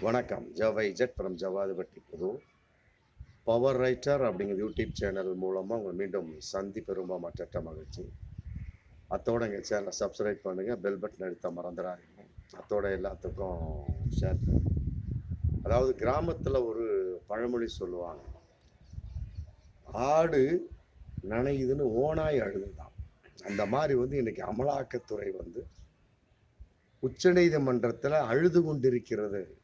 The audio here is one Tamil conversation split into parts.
வணக்கம். ஜவை ஜெட் ஃப்ரம் ஜவாதிபட்டி புது. பவர் ரைட்டர் அப்படிங்கிற யூடியூப் சேனல் மூலமாக உங்களை மீண்டும் சந்திப்பு ரொம்ப மற்ற மகிழ்ச்சி. அத்தோட எங்கள் சேனலை சப்ஸ்கிரைப் பண்ணுங்கள் பெல் பட்டன் அழுத்த மறந்துடாதீங்க. அத்தோட எல்லாத்துக்கும் ஷேர் அதாவது கிராமத்தில் ஒரு பழமொழி சொல்லுவாங்க. ஆடு நனையுதுன்னு ஓனாய் அழுதுதான் அந்த மாதிரி வந்து இன்னைக்கு அமலாக்கத்துறை வந்து உச்சநீதிமன்றத்தில் அழுது கொண்டிருக்கிறது.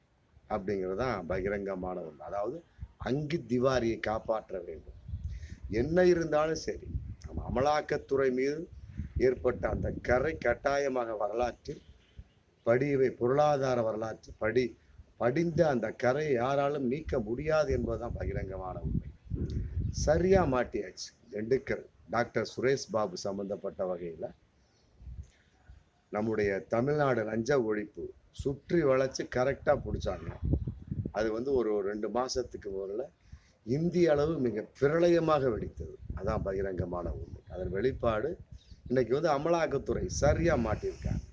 அப்படிங்கிறது தான் பகிரங்கமான ஒன்று அதாவது அங்கு திவாரியை காப்பாற்ற வேண்டும். என்ன இருந்தாலும் சரி நம்ம அமலாக்கத்துறை மீது ஏற்பட்ட அந்த கரை கட்டாயமாக வரலாற்றில் படிவை பொருளாதார வரலாற்று படி படிந்த அந்த கரையை யாராலும் நீக்க முடியாது என்பதுதான் பகிரங்கமான உண்மை. சரியா மாட்டியாச்சு. திண்டுக்கல் டாக்டர் சுரேஷ் பாபு சம்பந்தப்பட்ட வகையில் நம்முடைய தமிழ்நாடு லஞ்ச ஒழிப்பு சுற்றி வளைச்சி கரெக்டாக பிடிச்சாடணும் அது வந்து ஒரு ரெண்டு மாதத்துக்கு முதல்ல இந்திய அளவு மிக பிரளயமாக வெடித்தது. அதான் பகிரங்கமான உண்மை. அதன் வெளிப்பாடு இன்னைக்கு வந்து அமலாக்கத்துறை சரியாக மாட்டியிருக்காங்க.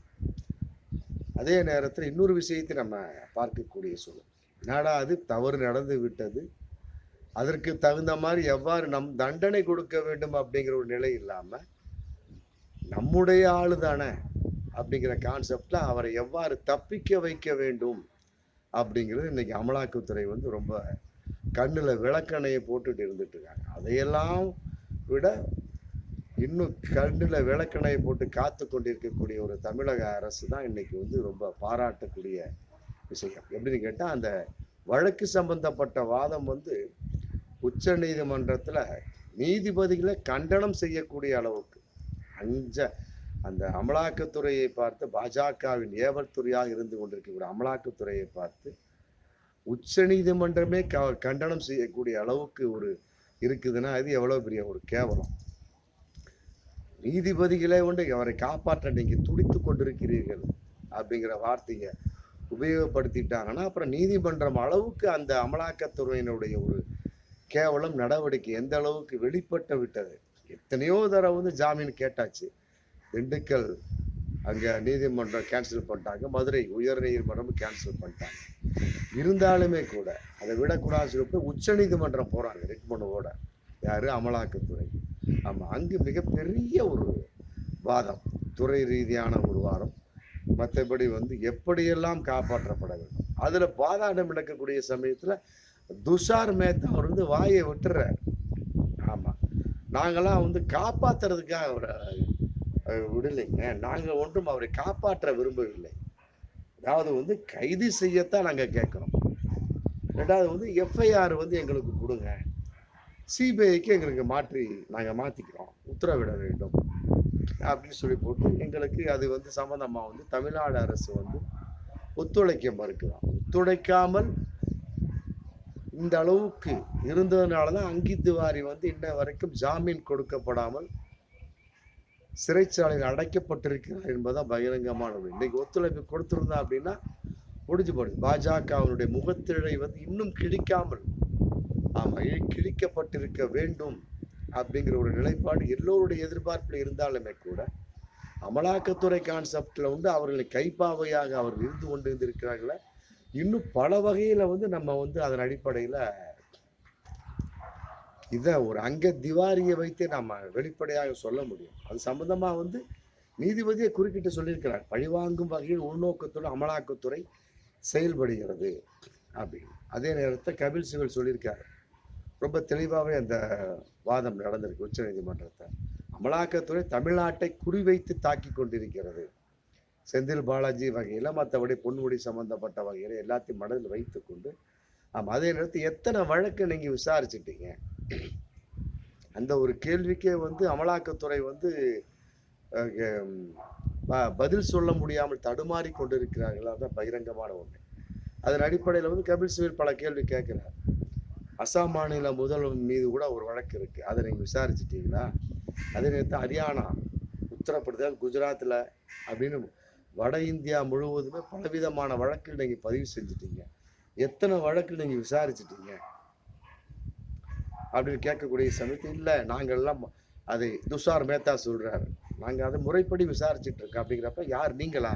அதே நேரத்தில் இன்னொரு விஷயத்தை நம்ம பார்க்கக்கூடிய சூழல். என்னடா அது? தவறு நடந்து விட்டது. அதற்கு தகுந்த மாதிரி எவ்வாறு நம் தண்டனை கொடுக்க வேண்டும் அப்படிங்கிற ஒரு நிலை இல்லாமல் நம்முடைய ஆளு தானே அப்படிங்கிற கான்செப்டில் அவரை எவ்வாறு தப்பிக்க வைக்க வேண்டும் அப்படிங்கிறது இன்னைக்கு அமலாக்கத்துறை வந்து ரொம்ப கண்ணில் விளக்கணையை போட்டுட்டு இருந்துட்டு இருக்காங்க. அதையெல்லாம் விட இன்னும் கண்ணில் விளக்கணையை போட்டு காத்து கொண்டிருக்கக்கூடிய ஒரு தமிழக அரசு தான் இன்னைக்கு வந்து ரொம்ப பாராட்டக்கூடிய விஷயம். எப்படின்னு கேட்டால் அந்த வழக்கு சம்பந்தப்பட்ட வாதம் வந்து உச்ச நீதிமன்றத்தில் நீதிபதிகளை கண்டனம் செய்யக்கூடிய அளவுக்கு அஞ்ச அந்த அமலாக்கத்துறையை பார்த்து பாஜகவின் ஏவல் துறையாக இருந்து கொண்டிருக்கக்கூடிய அமலாக்கத்துறையை பார்த்து உச்ச நீதிமன்றமே க கண்டனம் செய்யக்கூடிய அளவுக்கு ஒரு இருக்குதுன்னா அது எவ்வளோ பெரிய ஒரு கேவலம். நீதிபதிகளே கொண்டு அவரை காப்பாற்ற நீங்கள் துடித்து கொண்டிருக்கிறீர்கள் அப்படிங்கிற வார்த்தையை உபயோகப்படுத்திட்டாங்கன்னா அப்புறம் நீதிமன்றம் அளவுக்கு அந்த அமலாக்கத்துறையினுடைய ஒரு கேவலம் நடவடிக்கை எந்த அளவுக்கு வெளிப்பட்டு விட்டது? எத்தனையோ தடவை வந்து ஜாமீன் கேட்டாச்சு. திண்டுக்கல் அங்கே நீதிமன்றம் கேன்சல் பண்ணிட்டாங்க. மதுரை உயர் நீதிமன்றம் கேன்சல் பண்ணிட்டாங்க. இருந்தாலுமே கூட அதை விடக்கூடாது சொல்லி உச்ச நீதிமன்றம் போகிறாங்க ரிட் மனுவோட யார்? அமலாக்கத்துறை. ஆமாம் அங்கு மிகப்பெரிய ஒரு வாதம். துறை ரீதியான ஒரு வாரம் மற்றபடி வந்து எப்படியெல்லாம் காப்பாற்றப்பட வேண்டும்? அதில் பாதாடம் நடக்கக்கூடிய சமயத்தில் துஷார் மேத்தா அவர் வந்து வாயை விட்டுறார். ஆமாம் நாங்களாம் வந்து காப்பாற்றுறதுக்காக அவரை விடலைங்க. நாங்கள் ஒன்றும் அவரை காப்பாற்ற விரும்பவில்லை. அதாவது வந்து கைது செய்யத்தான் நாங்கள் கேட்குறோம். ரெண்டாவது வந்து எஃப்ஐஆர் வந்து எங்களுக்கு கொடுங்க. சிபிஐக்கு எங்களுக்கு மாற்றி நாங்கள் மாற்றிக்கிறோம் உத்தரவிட வேண்டும். அப்படின்னு சொல்லி போட்டு எங்களுக்கு அது வந்து சம்மந்தமாக வந்து தமிழ்நாடு அரசு வந்து ஒத்துழைக்க மறுக்கிறான் ஒத்துழைக்காமல் இந்த அளவுக்கு இருந்ததுனால தான் அங்கித் திவாரி வந்து இன்ன வரைக்கும் ஜாமீன் கொடுக்கப்படாமல் சிறைச்சாலையில் அடைக்கப்பட்டிருக்கிறார் என்பதுதான் பகிரங்கமானது இன்றைக்கு ஒத்துழைப்பு கொடுத்துருந்தா அப்படின்னா முடிஞ்சு போடுது பாஜகவினுடைய முகத்திழை வந்து இன்னும் கிழிக்காமல் ஆமாம் கிழிக்கப்பட்டிருக்க வேண்டும் அப்படிங்கிற ஒரு நிலைப்பாடு எல்லோருடைய எதிர்பார்ப்பில் இருந்தாலுமே கூட அமலாக்கத்துறை கான்செப்டில் வந்து அவர்களை கைப்பாவையாக அவர் இருந்து கொண்டு இருந்திருக்கிறார்களே இன்னும் பல வகையில் வந்து நம்ம வந்து அதன் அடிப்படையில் இதை ஒரு அங்க திவாரியை வைத்தே நம்ம வெளிப்படையாக சொல்ல முடியும். அது சம்பந்தமாக வந்து நீதிபதியை குறுக்கிட்டு சொல்லியிருக்கிறார். பழிவாங்கும் வகையில் உள்நோக்கத்துடன் அமலாக்கத்துறை செயல்படுகிறது அப்படின்னு. அதே நேரத்தில் கபில் சிவல் சொல்லியிருக்காரு. ரொம்ப தெளிவாகவே அந்த வாதம் நடந்திருக்கு உச்சநீதிமன்றத்தை அமலாக்கத்துறை தமிழ்நாட்டை குறிவைத்து தாக்கி கொண்டிருக்கிறது. செந்தில் பாலாஜி வகையில் மற்றபடி பொன்முடி சம்பந்தப்பட்ட வகையில் எல்லாத்தையும் மனதில் வைத்துக்கொண்டு ஆமாம் அதே நேரத்தில் எத்தனை வழக்கு நீங்கள் விசாரிச்சிட்டீங்க? அந்த ஒரு கேள்விக்கே வந்து அமலாக்கத்துறை வந்து ப- பதில் சொல்ல முடியாமல் தடுமாறி கொண்டிருக்கிறார்கள். தான் பகிரங்கமான ஒன்று அதன் அடிப்படையில் வந்து கபில் சிவில் பல கேள்வி கேட்குறார். அசாம் மாநில முதல்வர் மீது கூட ஒரு வழக்கு இருக்கு. அதை நீங்கள் விசாரிச்சிட்டீங்களா? அதே நேரத்தில் ஹரியானா உத்தரப்பிரதேசம் குஜராத்தில் அப்படின்னு வட இந்தியா முழுவதுமே பலவிதமான வழக்கில் நீங்கள் பதிவு செஞ்சிட்டீங்க. எத்தனை வழக்கு நீங்கள் விசாரிச்சிட்டீங்க? அப்படின்னு கேட்கக்கூடிய சமயத்தில் இல்லை நாங்கள் எல்லாம் அதை துஷார் மேத்தா சொல்கிறார் நாங்கள் அதை முறைப்படி விசாரிச்சுட்டு இருக்கோம். அப்படிங்கிறப்ப யார் நீங்களா?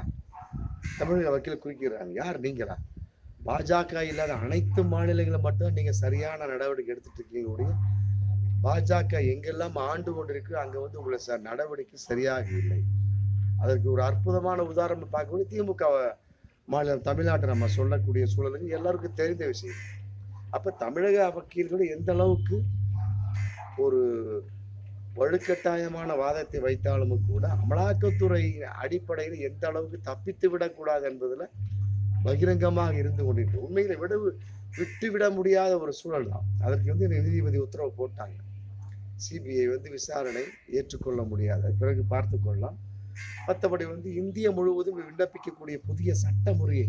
தமிழக வக்கீல் குறிக்கிறாங்க யார் நீங்களா? பாஜக இல்லாத அனைத்து மாநிலங்களும் மட்டும் நீங்கள் சரியான நடவடிக்கை எடுத்துட்டு இருக்கீங்க பாஜக எங்கெல்லாம் ஆண்டு கொண்டிருக்கு அங்கே வந்து உங்களை ச நடவடிக்கை சரியாக இல்லை. அதற்கு ஒரு அற்புதமான உதாரணம் பார்க்கக்கூடிய திமுக மாநிலம் தமிழ்நாட்டை நம்ம சொல்லக்கூடிய சூழலுக்கு எல்லாருக்கும் தெரிந்த விஷயம். அப்போ தமிழக வக்கீல்கள் எந்த அளவுக்கு ஒரு வலுக்கட்டாயமான வாதத்தை வைத்தாலும் கூட அமலாக்கத்துறை அடிப்படையில் எந்த அளவுக்கு தப்பித்து விடக்கூடாது என்பதில் பகிரங்கமாக இருந்து கொண்டிருக்கு உண்மையில் விட விட்டு விட முடியாத ஒரு சூழல் தான். அதற்கு வந்து நீதிபதி உத்தரவு போட்டாங்க. சிபிஐ வந்து விசாரணை ஏற்றுக்கொள்ள முடியாது. பிறகு பார்த்து கொள்ளலாம். மற்றபடி வந்து இந்திய முழுவதும் விண்ணப்பிக்கக்கூடிய புதிய சட்ட முறையை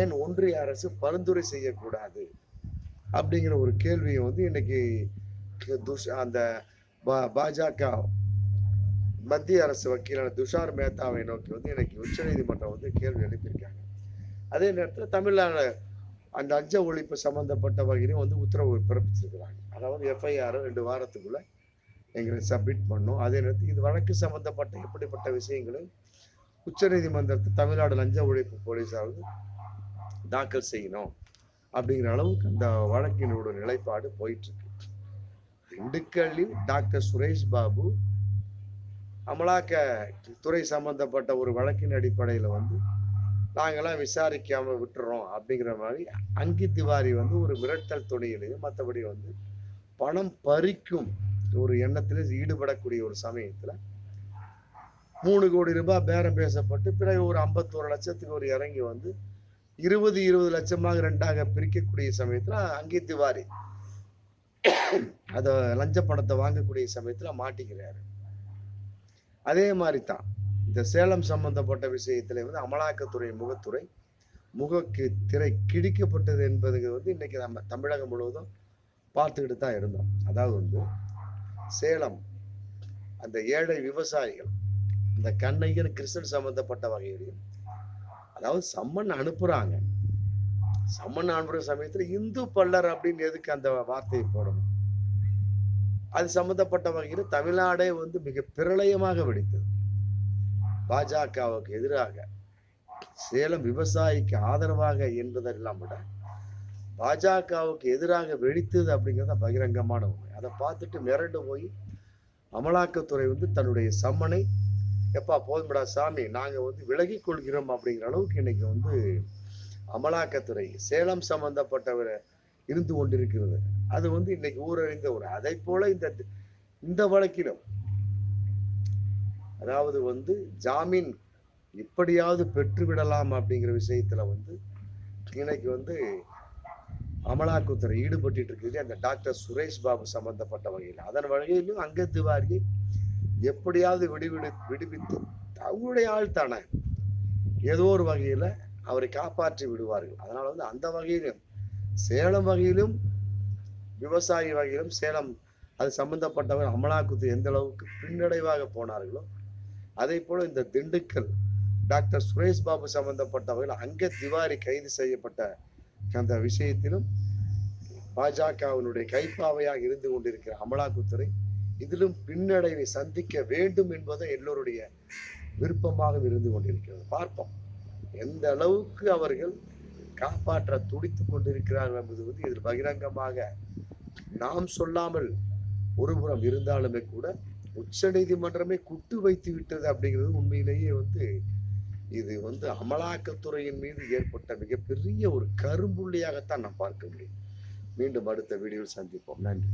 ஏன் ஒன்றிய அரசு பரிந்துரை செய்யக்கூடாது? அப்படிங்கிற ஒரு கேள்வியை வந்து இன்னைக்கு துஷ் அந்த பா- பாஜக மத்திய அரசு வக்கீலான துஷார் மேத்தாவை நோக்கி வந்து இன்னைக்கு உச்சநீதிமன்றம் வந்து கேள்வி எழுப்பியிருக்காங்க. அதே நேரத்தில் தமிழ்நாடு அந்த லஞ்ச ஒழிப்பு சம்மந்தப்பட்ட வகையிலும் வந்து உத்தரவு பிறப்பிச்சிருக்கிறாங்க. அதாவது எஃப்ஐஆர் ரெண்டு வாரத்துக்குள்ள எங்களுக்கு சப்மிட் பண்ணோம். அதே நேரத்தில் இது வழக்கு சம்மந்தப்பட்ட எப்படிப்பட்ட விஷயங்களை உச்சநீதிமன்றத்தில் தமிழ்நாடு லஞ்ச ஒழிப்பு போலீஸார் வந்து தாக்கல் செய்யணும். அப்படிங்கிற அளவுக்கு அந்த வழக்கினோட நிலைப்பாடு போயிட்டு இருக்கு திண்டுக்கல்லில் டாக்டர் சுரேஷ் பாபு அமலாக்க துறை சம்பந்தப்பட்ட ஒரு வழக்கின் அடிப்படையில் வந்து நாங்களாம் விசாரிக்காம விட்டுறோம் அப்படிங்கிற மாதிரி அங்கி திவாரி வந்து ஒரு மிரட்டல் துணியிலையும் மற்றபடி வந்து பணம் பறிக்கும் ஒரு எண்ணத்தில் ஈடுபடக்கூடிய ஒரு சமயத்தில் மூணு கோடி ரூபாய் பேரம் பேசப்பட்டு பிறகு ஒரு ஐம்பத்தோரு லட்சத்துக்கு ஒரு இறங்கி வந்து இருபது இருபது லட்சமாக ரெண்டாக பிரிக்கக்கூடிய சமயத்தில் அங்கே திவாரி. அதை லஞ்ச பணத்தை வாங்கக்கூடிய சமயத்தில் மாட்டிக்கிறாரு. அதே மாதிரி தான் இந்த சேலம் சம்பந்தப்பட்ட விஷயத்தில் வந்து அமலாக்கத்துறை முகத்துறை முகக்கு திரை கிழிக்கப்பட்டது என்பது வந்து இன்றைக்கி நம்ம தமிழகம் முழுவதும் பார்த்துக்கிட்டு தான் இருந்தோம். அதாவது வந்து சேலம் அந்த ஏழை விவசாயிகள் இந்த கண்ணையன் கிருஷ்ணன் சம்பந்தப்பட்ட வகையிலையும் அதாவது சம்மன் அனுப்புறாங்க. சம்மன் அனுப்புற சமயத்துல இந்து பல்லர் அப்படின்னு எதுக்கு அந்த வார்த்தையை போடணும்? அது சம்பந்தப்பட்ட வகையில் தமிழ்நாடே வந்து மிக பிரளயமாக வெடித்தது. பாஜகவுக்கு எதிராக சேலம் விவசாயிக்கு ஆதரவாக என்பதெல்லாம் விட பாஜகவுக்கு எதிராக வெடித்தது அப்படிங்கிறது பகிரங்கமான உண்மை. அதை பார்த்துட்டு மிரண்டு போய் அமலாக்கத்துறை வந்து தன்னுடைய சம்மனை எப்பா போதும்டா சாமி நாங்க வந்து விலகிக் கொள்கிறோம் அப்படிங்கிற அளவுக்கு இன்னைக்கு வந்து அமலாக்கத்துறை சேலம் சம்பந்தப்பட்டவர் இருந்து கொண்டிருக்கிறது. அது வந்து இன்னைக்கு ஊரறிந்த ஒரு அதை போல இந்த இந்த வழக்கிலும் அதாவது வந்து ஜாமீன் இப்படியாவது பெற்றுவிடலாம் அப்படிங்கிற விஷயத்துல வந்து இன்னைக்கு வந்து அமலாக்கத்துறை ஈடுபட்டு இருக்குது. அந்த டாக்டர் சுரேஷ் பாபு சம்பந்தப்பட்ட வகையில். அதன் வகையிலும் அங்க திவாரியை எப்படியாவது விடுவிடு விடுவித்து அவங்களுடைய ஆள் தானே. ஏதோ ஒரு வகையில் அவரை காப்பாற்றி விடுவார்கள். அதனால் வந்து அந்த வகையிலும் சேலம் வகையிலும் விவசாயி வகையிலும் சேலம் அது சம்பந்தப்பட்டவர் அமலாக்கத்து எந்த அளவுக்கு பின்னடைவாக போனார்களோ அதே போல் இந்த திண்டுக்கல் டாக்டர் சுரேஷ் பாபு சம்பந்தப்பட்டவர்கள் அங்கே திவாரி கைது செய்யப்பட்ட அந்த விஷயத்திலும் பாஜகவினுடைய கைப்பாவையாக இருந்து கொண்டிருக்கிற அமலாக்கத்துறை இதிலும் பின்னடைவை சந்திக்க வேண்டும் என்பதை எல்லோருடைய விருப்பமாக இருந்து கொண்டிருக்கிறது. பார்ப்போம். எந்த அளவுக்கு அவர்கள் காப்பாற்ற துடித்து கொண்டிருக்கிறார்கள் என்பது வந்து இதில் பகிரங்கமாக நாம் சொல்லாமல் ஒருபுறம் இருந்தாலுமே கூட உச்ச நீதிமன்றமே குட்டு வைத்து விட்டது அப்படிங்கிறது உண்மையிலேயே வந்து இது வந்து அமலாக்கத்துறையின் மீது ஏற்பட்ட மிகப்பெரிய ஒரு கரும்புள்ளியாகத்தான் நாம் பார்க்க முடியும். மீண்டும் அடுத்த வீடியோவில் சந்திப்போம். நன்றி.